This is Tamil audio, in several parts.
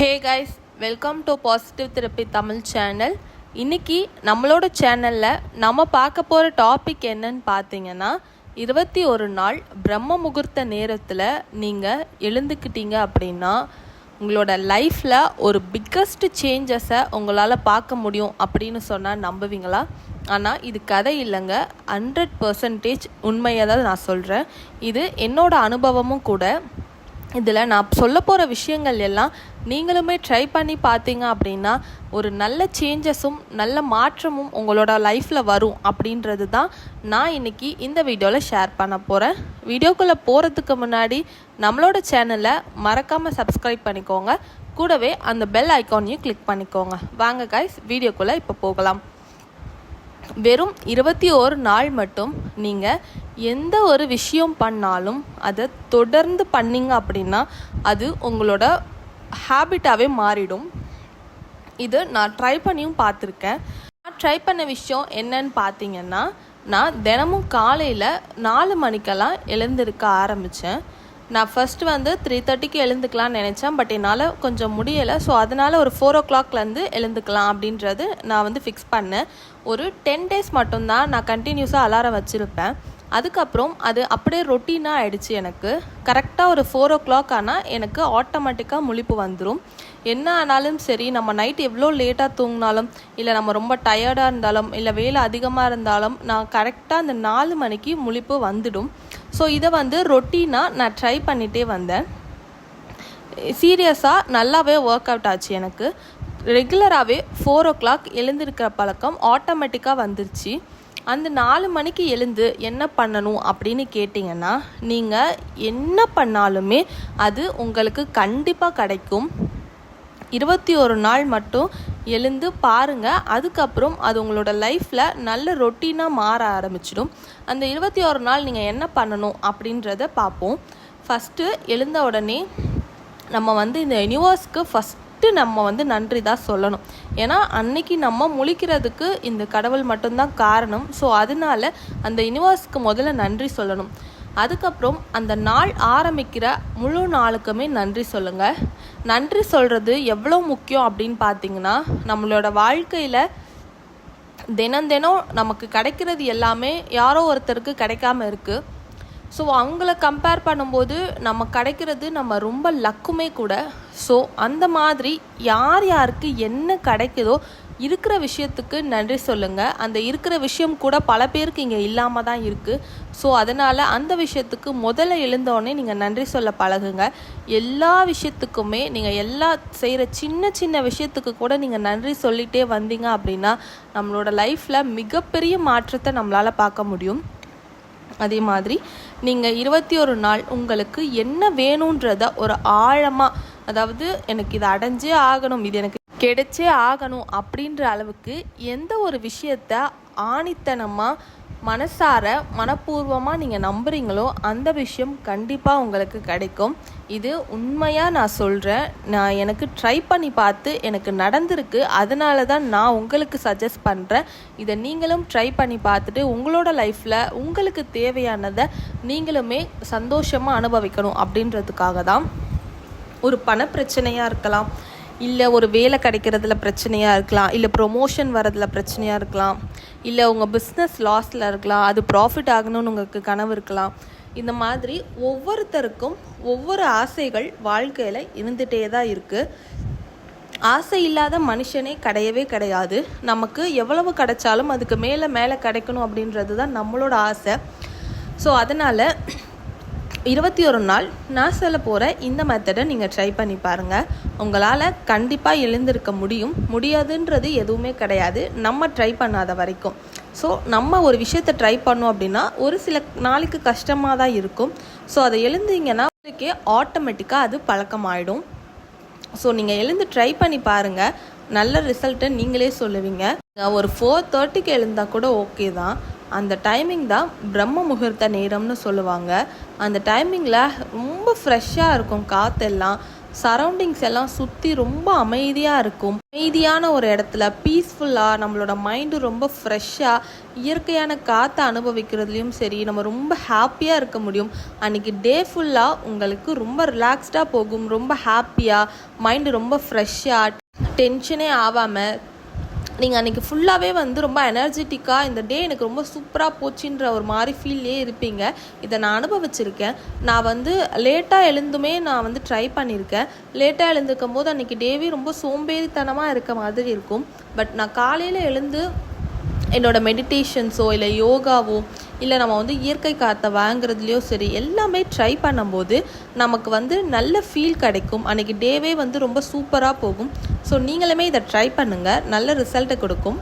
Hey guys welcome to positive therapy Tamil channel இன்னைக்கு நம்மளோட சேனலில் நம்ம பார்க்க போகிற டாபிக் என்னன்னு பார்த்தீங்கன்னா இருபத்தி ஒரு நாள் பிரம்ம முகூர்த்த நேரத்தில் நீங்கள் எழுந்துக்கிட்டீங்க அப்படின்னா உங்களோட லைஃப்பில் ஒரு பிக்கஸ்ட் சேஞ்சஸை உங்களால் பார்க்க முடியும் அப்படின்னு சொன்னால் நம்புவீங்களா? ஆனால் இது கதை இல்லைங்க. ஹண்ட்ரட் பர்சன்டேஜ் உண்மையை தான் நான் சொல்கிறேன் இது என்னோட அனுபவமும் கூட. இதில் நான் சொல்ல போகிற விஷயங்கள் எல்லாம் நீங்களுமே ட்ரை பண்ணி பார்த்தீங்க அப்படின்னா ஒரு நல்ல சேஞ்சஸும் நல்ல மாற்றமும் உங்களோட லைஃப்பில் வரும் அப்படின்றது தான் நான் இன்னைக்கு இந்த வீடியோவில் ஷேர் பண்ண போகிறேன் வீடியோக்குள்ளே போகிறதுக்கு முன்னாடி நம்மளோட சேனலை மறக்காமல் சப்ஸ்கிரைப் பண்ணிக்கோங்க. கூடவே அந்த பெல் ஐக்கானையும் கிளிக் பண்ணிக்கோங்க. வாங்க காய்ஸ் வீடியோக்குள்ளே இப்போ போகலாம். வெறும் இருபத்தி ஒரு நாள் மட்டும் நீங்கள் எந்த ஒரு விஷயம் பண்ணாலும் அதை தொடர்ந்து பண்ணிங்க அப்படின்னா அது உங்களோட ஹேபிட்டாகவே மாறிடும். இது நான் ட்ரை பண்ணியும் பார்த்துருக்கேன். நான் ட்ரை பண்ண விஷயம் என்னன்னு பார்த்தீங்கன்னா நான் தினமும் காலையில் நாலு மணிக்கெல்லாம் எழுந்திருக்க ஆரம்பித்தேன் நான் ஃபஸ்ட்டு வந்து த்ரீ தேர்ட்டிக்கு எழுந்துக்கலாம்னு நினச்சேன். பட் என்னால் கொஞ்சம் முடியலை. ஸோ அதனால் ஒரு ஃபோர் ஓ கிளாக்லேருந்து எழுந்துக்கலாம் அப்படின்றது நான் வந்து ஃபிக்ஸ் பண்ணேன். ஒரு டென் டேஸ் மட்டும்தான் நான் கண்டினியூஸாக அலாரம் வச்சுருப்பேன். அதுக்கப்புறம் அது அப்படியே ரொட்டீனாக ஆயிடுச்சு எனக்கு. கரெக்டாக ஒரு ஃபோர் ஓ கிளாக் ஆனால் எனக்கு ஆட்டோமேட்டிக்காக முழிப்பு வந்துடும் என்ன ஆனாலும் சரி நம்ம நைட் எவ்வளோ லேட்டாக தூங்கினாலும் இல்லை நம்ம ரொம்ப டயர்டாக இருந்தாலும் இல்லை வேலை அதிகமாக இருந்தாலும் நான் கரெக்டாக அந்த நாலு மணிக்கு முழிப்பு வந்துடும். ஸோ இதை வந்து ரொட்டீனாக நான் ட்ரை பண்ணிகிட்டே வந்தேன். சீரியஸாக நல்லாவே ஒர்க் அவுட் ஆச்சு எனக்கு. ரெகுலராகவே ஃபோர் ஓ கிளாக் எழுந்திருக்கிற பழக்கம் ஆட்டோமேட்டிக்காக வந்துருச்சு. அந்த நாலு மணிக்கு எழுந்து என்ன பண்ணணும் அப்படின்னு கேட்டிங்கன்னா நீங்கள் என்ன பண்ணாலுமே அது உங்களுக்கு கண்டிப்பாக கிடைக்கும். இருபத்தி ஒரு நாள் மட்டும் எழுந்து பாருங்கள் அதுக்கப்புறம் அது உங்களோட லைஃப்பில் நல்ல ரொட்டீனாக மாற ஆரம்பிச்சிடும். அந்த இருபத்தி ஒரு நாள் நீங்கள் என்ன பண்ணணும் அப்படின்றத பார்ப்போம். ஃபஸ்ட்டு எழுந்த உடனே நம்ம வந்து இந்த யூனிவர்ஸ்க்கு விட்டு நம்ம வந்து நன்றி தான் சொல்லணும். ஏன்னா அன்னைக்கு நம்ம முழிக்கிறதுக்கு இந்த கடவுள் மட்டும்தான் காரணம். ஸோ அதனால அந்த யூனிவர்ஸ்க்கு முதல்ல நன்றி சொல்லணும். அதுக்கப்புறம் அந்த நாள் ஆரம்பிக்கிற முழு நாளுக்குமே நன்றி சொல்லுங்கள் நன்றி சொல்கிறது எவ்வளோ முக்கியம் அப்படின்னு பார்த்தீங்கன்னா நம்மளோட வாழ்க்கையில் தினம் தினம் நமக்கு கிடைக்கிறது எல்லாமே யாரோ ஒருத்தருக்கு கிடைக்காம இருக்குது ஸோ அவங்கள கம்பேர் பண்ணும்போது நம்ம கிடைக்கிறது நம்ம ரொம்ப லக்குமே கூட. ஸோ அந்த மாதிரி யார் யாருக்கு என்ன கிடைக்குதோ இருக்கிற விஷயத்துக்கு நன்றி சொல்லுங்கள் அந்த இருக்கிற விஷயம் கூட பல பேருக்கு இங்கே இல்லாமல் தான் இருக்குது ஸோ அதனால் அந்த விஷயத்துக்கு முதல்ல எழுந்தோடனே நீங்கள் நன்றி சொல்ல பழகுங்க. எல்லா விஷயத்துக்குமே நீங்கள் எல்லா செய்கிற சின்ன சின்ன விஷயத்துக்கு கூட நீங்கள் நன்றி சொல்லிகிட்டே வந்தீங்க அப்படின்னா நம்மளோட லைஃப்பில் மிகப்பெரிய மாற்றத்தை நம்மளால் பார்க்க முடியும். அதே மாதிரி நீங்கள் இருபத்தி ஒரு நாள் உங்களுக்கு என்ன வேணுன்றத ஒரு ஆழமாக அதாவது எனக்கு இது அடைஞ்சே ஆகணும் இது எனக்கு கிடைச்சே ஆகணும் அப்படின்ற அளவுக்கு எந்த ஒரு விஷயத்த ஆணித்தனமாக மனசார மனப்பூர்வமாக நீங்கள் நம்புறீங்களோ அந்த விஷயம் கண்டிப்பாக உங்களுக்கு கிடைக்கும். இது உண்மையாக நான் சொல்கிறேன் நான் எனக்கு ட்ரை பண்ணி பார்த்து எனக்கு நடந்திருக்கு. அதனால தான் நான் உங்களுக்கு சஜஸ்ட் பண்ணுறேன் இதை நீங்களும் ட்ரை பண்ணி பார்த்துட்டு உங்களோட லைஃப்பில் உங்களுக்கு தேவையானதை நீங்களுமே சந்தோஷமாக அனுபவிக்கணும் அப்படின்றதுக்காக தான். ஒரு பண பிரச்சனையாக இருக்கலாம். இல்லை ஒரு வேலை கிடைக்கிறதுல பிரச்சனையாக இருக்கலாம் இல்லை ப்ரொமோஷன் வரதுல பிரச்சனையாக இருக்கலாம் இல்லை உங்கள் பிஸ்னஸ் லாஸில் இருக்கலாம் அது ப்ராஃபிட் ஆகணும்னு உங்களுக்கு கனவு இருக்கலாம். இந்த மாதிரி ஒவ்வொருத்தருக்கும் ஒவ்வொரு ஆசைகள் வாழ்க்கையில் இருந்துகிட்டே தான் இருக்குது ஆசை இல்லாத மனுஷனே கிடையவே கிடையாது. நமக்கு எவ்வளவு கிடைச்சாலும் அதுக்கு மேலே மேலே கிடைக்கணும் அப்படின்றது தான் நம்மளோட ஆசை. ஸோ அதனால் இருபத்தி ஒரு நாள் நான் சொல்ல போகிற இந்த மெத்தடை நீங்கள் ட்ரை பண்ணி பாருங்கள் உங்களால் கண்டிப்பாக எழுந்திருக்க முடியும். முடியாதுன்றது எதுவுமே கிடையாது. நம்ம ட்ரை பண்ணாத வரைக்கும். ஸோ நம்ம ஒரு விஷயத்தை ட்ரை பண்ணோம் அப்படின்னா ஒரு சில நாளைக்கு கஷ்டமாக தான் இருக்கும். ஸோ அதை எழுந்தீங்கன்னா உங்களுக்கே ஆட்டோமேட்டிக்காக அது பழக்கமாயிடும். ஸோ நீங்கள் எழுந்து ட்ரை பண்ணி பாருங்கள் நல்ல ரிசல்ட்டை நீங்களே சொல்லுவீங்க. ஒரு ஃபோர் தேர்ட்டிக்கு எழுந்தால் கூட ஓகே தான். அந்த டைமிங் தான் பிரம்ம முகூர்த்த நேரம்னு சொல்லுவாங்க. அந்த டைமிங்கில் ரொம்ப ஃப்ரெஷ்ஷாக இருக்கும் காற்றெல்லாம் சரௌண்டிங்ஸ் எல்லாம் சுற்றி ரொம்ப அமைதியாக இருக்கும். அமைதியான ஒரு இடத்துல பீஸ்ஃபுல்லாக நம்மளோட மைண்டு ரொம்ப ஃப்ரெஷ்ஷாக இயற்கையான காற்றை அனுபவிக்கிறதுலையும் சரி நம்ம ரொம்ப ஹாப்பியாக இருக்க முடியும். அன்றைக்கி டே ஃபுல்லாக உங்களுக்கு ரொம்ப ரிலாக்ஸ்டாக போகும். ரொம்ப ஹாப்பியாக மைண்டு ரொம்ப ஃப்ரெஷ்ஷாக டென்ஷனே ஆகாமல் நீங்கள் அன்றைக்கி ஃபுல்லாகவே வந்து ரொம்ப எனர்ஜெட்டிக்காக இந்த டே எனக்கு ரொம்ப சூப்பராக போச்சுன்ற ஒரு மாதிரி ஃபீல்லே இருப்பீங்க. இதை நான் அனுபவிச்சிருக்கேன். நான் வந்து லேட்டாக எழுந்துமே நான் வந்து ட்ரை பண்ணியிருக்கேன் லேட்டாக எழுந்திருக்கும் போது அன்றைக்கி டேவே ரொம்ப சோம்பேறித்தனமாக இருக்க மாதிரி இருக்கும். பட் நான் காலையில் எழுந்து என்னோடய மெடிடேஷன்ஸோ இல்லை யோகாவோ இல்லை நம்ம வந்து இயற்கை காற்றை வாங்குறதுலையோ சரி எல்லாமே ட்ரை பண்ணும்போது நமக்கு வந்து நல்ல ஃபீல் கிடைக்கும். அன்றைக்கி டேவே வந்து ரொம்ப சூப்பராக போகும். ஸோ நீங்களுமே இதை ட்ரை பண்ணுங்கள் நல்ல ரிசல்ட்டை கொடுக்கும்.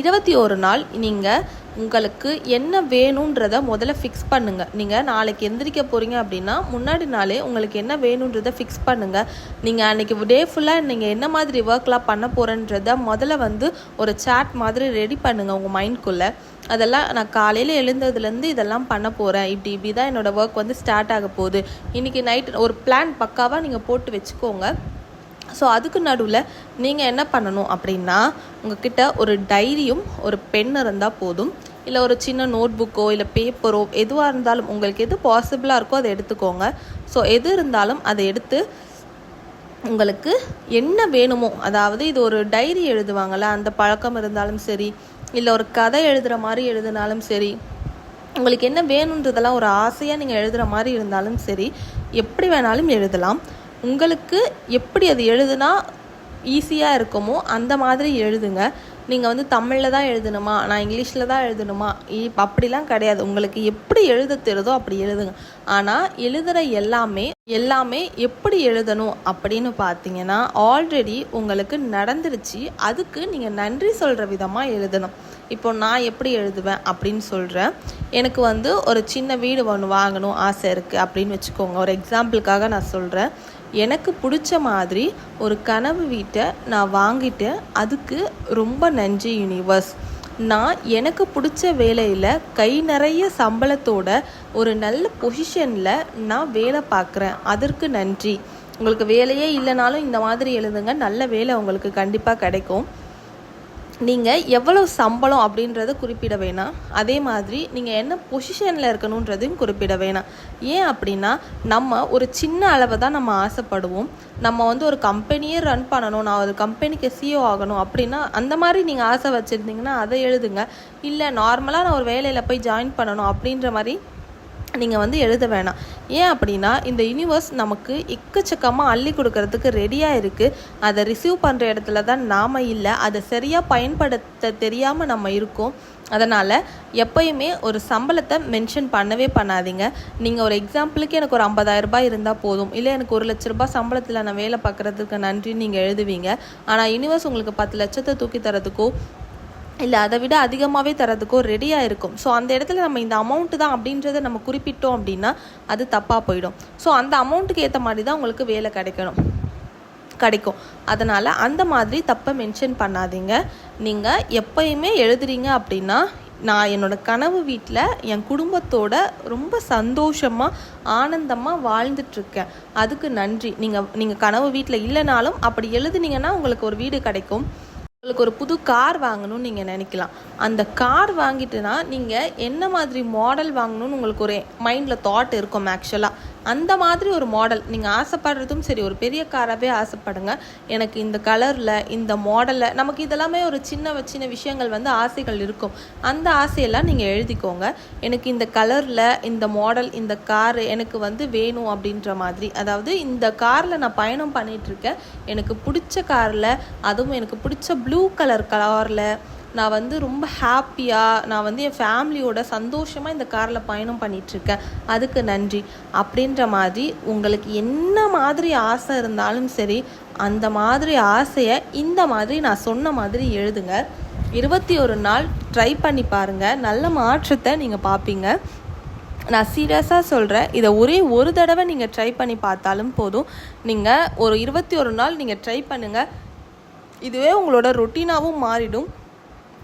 இருபத்தி ஒரு நாள் நீங்கள் உங்களுக்கு என்ன வேணுன்றத முதல்ல ஃபிக்ஸ் பண்ணுங்கள் நீங்கள் நாளைக்கு எந்திரிக்க போகிறீங்க அப்படின்னா முன்னாடி நாளே உங்களுக்கு என்ன வேணுன்றத ஃபிக்ஸ் பண்ணுங்கள் நீங்கள் அன்றைக்கி டே ஃபுல்லாக நீங்கள் என்ன மாதிரி ஒர்க்லாம் பண்ண போகிறேன்றத முதல்ல வந்து ஒரு சாட் மாதிரி ரெடி பண்ணுங்கள் உங்கள் மைண்ட்குள்ளே அதெல்லாம் நான் காலையில் எழுந்ததுலேருந்து இதெல்லாம் பண்ண போகிறேன் இப்படி இப்படி தான் என்னோடய ஒர்க் வந்து ஸ்டார்ட் ஆக போகுது. இன்றைக்கி நைட் ஒரு பிளான் பக்காவாக நீங்கள் போட்டு வச்சுக்கோங்க. ஸோ அதுக்கு நடுவில் நீங்கள் என்ன பண்ணணும் அப்படின்னா உங்ககிட்ட ஒரு டைரியும் ஒரு பெண் இருந்தால் போதும். இல்லை ஒரு சின்ன நோட் புக்கோ இல்லை பேப்பரோ எதுவாக இருந்தாலும் உங்களுக்கு எது பாசிபிளாக இருக்கோ அதை எடுத்துக்கோங்க. ஸோ எது இருந்தாலும் அதை எடுத்து உங்களுக்கு என்ன வேணுமோ அதாவது இது ஒரு டைரி எழுதுவாங்கள்ல அந்த பழக்கம் இருந்தாலும் சரி இல்லை ஒரு கதை எழுதுகிற மாதிரி எழுதினாலும் சரி உங்களுக்கு என்ன வேணுன்றதெல்லாம் ஒரு ஆசையாக நீங்கள் எழுதுகிற மாதிரி இருந்தாலும் சரி எப்படி வேணாலும் எழுதலாம். உங்களுக்கு எப்படி அது எழுதுனா ஈஸியாக இருக்குமோ அந்த மாதிரி எழுதுங்க. நீங்கள் வந்து தமிழில் தான் எழுதணுமா? நான் இங்கிலீஷில் தான் எழுதணுமா? இப் அப்படிலாம் கிடையாது. உங்களுக்கு எப்படி எழுத தெரியுதோ அப்படி எழுதுங்க. ஆனால் எழுதுகிற எல்லாமே எல்லாமே எப்படி எழுதணும் அப்படின்னு பார்த்தீங்கன்னா ஆல்ரெடி உங்களுக்கு நடந்துருச்சு. அதுக்கு நீங்கள் நன்றி சொல்கிற விதமாக எழுதணும். இப்போ நான் எப்படி எழுதுவேன் அப்படின்னு சொல்கிறேன் எனக்கு வந்து ஒரு சின்ன வீடு ஒன்று வாங்கணும் ஆசை இருக்குது அப்படின்னு வச்சுக்கோங்க. ஒரு எக்ஸாம்பிளுக்காக நான் சொல்கிறேன் எனக்கு பிடிச்ச மாதிரி ஒரு கனவு வீட்டை நான் வாங்கிட்டேன். அதுக்கு ரொம்ப நன்றி யூனிவர்ஸ் நான் எனக்கு பிடிச்ச வேலையில் கை நிறைய சம்பளத்தோட ஒரு நல்ல பொசிஷனில் நான் வேலை பார்க்குறேன். அதற்கு நன்றி. உங்களுக்கு வேலையே இல்லைனாலும் இந்த மாதிரி எழுதுங்க. நல்ல வேலை உங்களுக்கு கண்டிப்பாக கிடைக்கும். நீங்கள் எவ்வளோ சம்பளம் அப்படின்றத குறிப்பிட வேணாம். அதே மாதிரி நீங்கள் என்ன பொசிஷனில் இருக்கணுன்றதையும் குறிப்பிட வேணாம். ஏன் அப்படின்னா நம்ம ஒரு சின்ன அளவை தான் நம்ம ஆசைப்படுவோம். நம்ம வந்து ஒரு கம்பெனியே ரன் பண்ணணும் நான் ஒரு கம்பெனிக்கு சிஓ ஆகணும் அப்படின்னா அந்த மாதிரி நீங்கள் ஆசை வச்சுருந்தீங்கன்னா அதை எழுதுங்க. இல்லை நார்மலாக நான் ஒரு வேலையில் போய் ஜாயின் பண்ணணும் அப்படின்ற மாதிரி நீங்கள் வந்து எழுத வேணாம். ஏன் அப்படின்னா இந்த யூனிவர்ஸ் நமக்கு எக்கச்சக்கமாக அள்ளி கொடுக்கறதுக்கு ரெடியாக இருக்குது அதை ரிசீவ் பண்ணுற இடத்துல தான் நாம் இல்லை. அதை சரியாக பயன்படுத்த தெரியாமல் நம்ம இருக்கோம். அதனால் எப்பயுமே ஒரு சம்பளத்தை மென்ஷன் பண்ணவே பண்ணாதீங்க. நீங்கள் ஒரு எக்ஸாம்பிளுக்கு எனக்கு ஒரு ஐம்பதாயிரம் ரூபாய் இருந்தால் போதும். இல்லை எனக்கு ஒரு லட்ச ரூபாய் சம்பளத்தில் நான் வேலை பார்க்குறதுக்கு நன்றி நீங்கள் எழுதுவீங்க. ஆனால் யூனிவர்ஸ் உங்களுக்கு பத்து லட்சத்தை தூக்கி தரதுக்கோ இல்லை அதை விட அதிகமாகவே தரதுக்கோ ரெடியாக இருக்கும். ஸோ அந்த இடத்துல நம்ம இந்த அமௌண்ட்டு தான் அப்படின்றத நம்ம குறிப்பிட்டோம் அப்படின்னா அது தப்பாக போயிடும். ஸோ அந்த அமௌண்ட்டுக்கு ஏற்ற மாதிரி தான் உங்களுக்கு வேலை கிடைக்கணும். கிடைக்கும். அதனால் அந்த மாதிரி தப்பை மென்ஷன் பண்ணாதீங்க. நீங்கள் எப்பயுமே எழுதுறீங்க அப்படின்னா நான் என்னோடய கனவு வீட்டில் என் குடும்பத்தோட ரொம்ப சந்தோஷமாக ஆனந்தமாக வாழ்ந்துட்டுருக்கேன். அதுக்கு நன்றி. நீங்கள் நீங்கள் கனவு வீட்டில் இல்லைனாலும் அப்படி எழுதுனீங்கன்னா உங்களுக்கு ஒரு வீடு கிடைக்கும். உங்களுக்கு ஒரு புது கார் வாங்கணும்னு நீங்கள் நினைக்கலாம். அந்த கார் வாங்கிட்டுனா நீங்கள் என்ன மாதிரி மாடல் வாங்கணும்னு உங்களுக்கு ஒரு மைண்டில் தாட் இருக்கும் ஆக்சுவலாக அந்த மாதிரி ஒரு மாடல் நீங்கள் ஆசைப்படுறதும் சரி ஒரு பெரிய காராகவே ஆசைப்படுங்க. எனக்கு இந்த கலரில் இந்த மாடலில் நமக்கு இதெல்லாமே ஒரு சின்ன சின்ன விஷயங்கள் வந்து ஆசைகள் இருக்கும். அந்த ஆசையெல்லாம் நீங்கள் எழுதிக்கோங்க. எனக்கு இந்த கலரில் இந்த மாடல் இந்த கார் எனக்கு வந்து வேணும் அப்படின்ற மாதிரி. அதாவது இந்த காரில் நான் பயணம் பண்ணிகிட்ருக்கேன் எனக்கு பிடிச்ச காரில் அதுவும் எனக்கு பிடிச்ச ப்ளூ கலர் காரில் நான் வந்து ரொம்ப ஹாப்பியாக நான் வந்து என் ஃபேமிலியோட சந்தோஷமாக இந்த காரில் பயணம் பண்ணிகிட்ருக்கேன் அதுக்கு நன்றி. அப்படின்ற மாதிரி உங்களுக்கு என்ன மாதிரி ஆசை இருந்தாலும் சரி அந்த மாதிரி ஆசையை இந்த மாதிரி நான் சொன்ன மாதிரி எழுதுங்க. இருபத்தி ஒரு நாள் ட்ரை பண்ணி பாருங்கள் நல்ல மாற்றத்தை நீங்கள் பார்ப்பீங்க நான் சீரியஸாக சொல்கிறேன் இதை ஒரே ஒரு தடவை நீங்கள் ட்ரை பண்ணி பார்த்தாலும் போதும். நீங்கள் ஒரு இருபத்தி ஒரு நாள் நீங்கள் ட்ரை பண்ணுங்கள் இதுவே உங்களோட ரொட்டீனாகவும் மாறிடும்.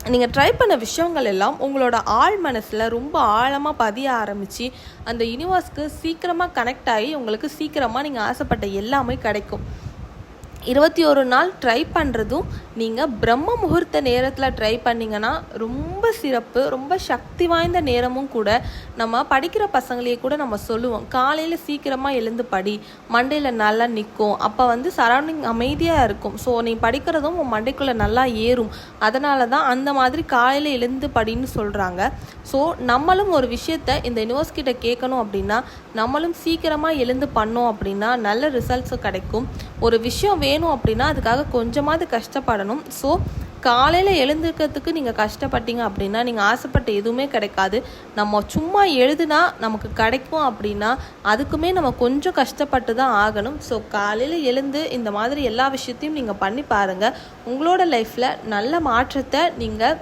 நீங்கள் ட்ரை பண்ண விஷயங்கள் எல்லாம் உங்களோட ஆழ் மனசில் ரொம்ப ஆழமாக பதிய ஆரம்பித்து அந்த யூனிவர்ஸ்க்கு சீக்கிரமாக கனெக்ட் ஆகி உங்களுக்கு சீக்கிரமாக நீங்கள் ஆசைப்பட்ட எல்லாமே கிடைக்கும். இருபத்தி ஒரு நாள் ட்ரை பண்ணுறதும் நீங்கள் பிரம்ம முகூர்த்த நேரத்தில் ட்ரை பண்ணிங்கன்னா ரொம்ப சிறப்பு ரொம்ப சக்தி வாய்ந்த நேரமும் கூட நம்ம படிக்கிற பசங்களையே கூட நம்ம சொல்லுவோம். காலையில் சீக்கிரமாக எழுந்து படி மண்டையில் நல்லா நிற்கும் அப்போ வந்து சரௌண்டிங் அமைதியாக இருக்கும். ஸோ நீ படிக்கிறதும் உன் மண்டைக்குள்ளே நல்லா ஏறும். அதனால தான் அந்த மாதிரி காலையில் எழுந்து படின்னு சொல்கிறாங்க ஸோ நம்மளும் ஒரு விஷயத்த இந்த யூனிவர்ஸ்கிட்ட கேட்கணும் அப்படின்னா நம்மளும் சீக்கிரமாக எழுந்து பண்ணோம் அப்படின்னா நல்ல ரிசல்ட்ஸும் கிடைக்கும். ஒரு விஷயம் வேணும் அப்படின்னா அதுக்காக கொஞ்சமாவது கஷ்டப்படணும். ஸோ காலையில் எழுந்திருக்கிறதுக்கு நீங்கள் கஷ்டப்பட்டீங்க அப்படின்னா நீங்கள் ஆசைப்பட்ட எதுவுமே கிடைக்காது. நம்ம சும்மா எழுதுனா நமக்கு கிடைக்கும் அப்படின்னா அதுக்குமே நம்ம கொஞ்சம் கஷ்டப்பட்டு தான் ஆகணும். ஸோ காலையில் எழுந்து இந்த மாதிரி எல்லா விஷயத்தையும் நீங்கள் பண்ணி பாருங்கள் உங்களோட லைஃப்பில் நல்ல மாற்றத்தை நீங்கள்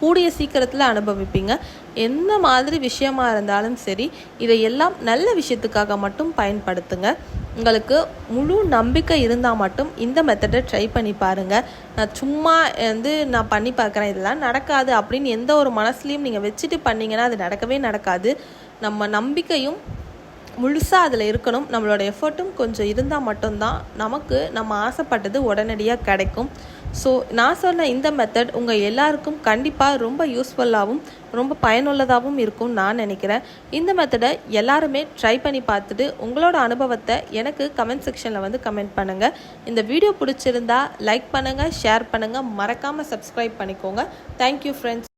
கூடிய சீக்கிரத்தில் அனுபவிப்பீங்க. எந்த மாதிரி விஷயமா இருந்தாலும் சரி இதையெல்லாம் நல்ல விஷயத்துக்காக மட்டும் பயன்படுத்துங்க. உங்களுக்கு முழு நம்பிக்கை இருந்தால் மட்டும் இந்த மெத்தடை ட்ரை பண்ணி பாருங்கள் நான் சும்மா வந்து நான் பண்ணி பார்க்குறேன் இதெல்லாம் நடக்காது அப்படின்னு எந்த ஒரு மனசுலையும் நீங்கள் வச்சுட்டு பண்ணீங்கன்னா அது நடக்கவே நடக்காது. நம்ம நம்பிக்கையும் முழுசாக அதில் இருக்கணும். நம்மளோட எஃபர்ட்டும் கொஞ்சம் இருந்தால் மட்டும்தான் நமக்கு நம்ம ஆசைப்பட்டது உடனடியாக கிடைக்கும். ஸோ நான் சொன்ன இந்த மெத்தட் உங்கள் எல்லாருக்கும் கண்டிப்பாக ரொம்ப யூஸ்ஃபுல்லாகவும் ரொம்ப பயனுள்ளதாகவும் இருக்கும் நான் நினைக்கிறேன். இந்த மெத்தடை எல்லாருமே ட்ரை பண்ணி பார்த்துட்டு உங்களோட அனுபவத்தை எனக்கு கமெண்ட் செக்ஷனில் வந்து கமெண்ட் பண்ணுங்கள் இந்த வீடியோ பிடிச்சிருந்தா லைக் பண்ணுங்கள் ஷேர் பண்ணுங்கள் மறக்காமல் சப்ஸ்கிரைப் பண்ணிக்கோங்க. Thank you friends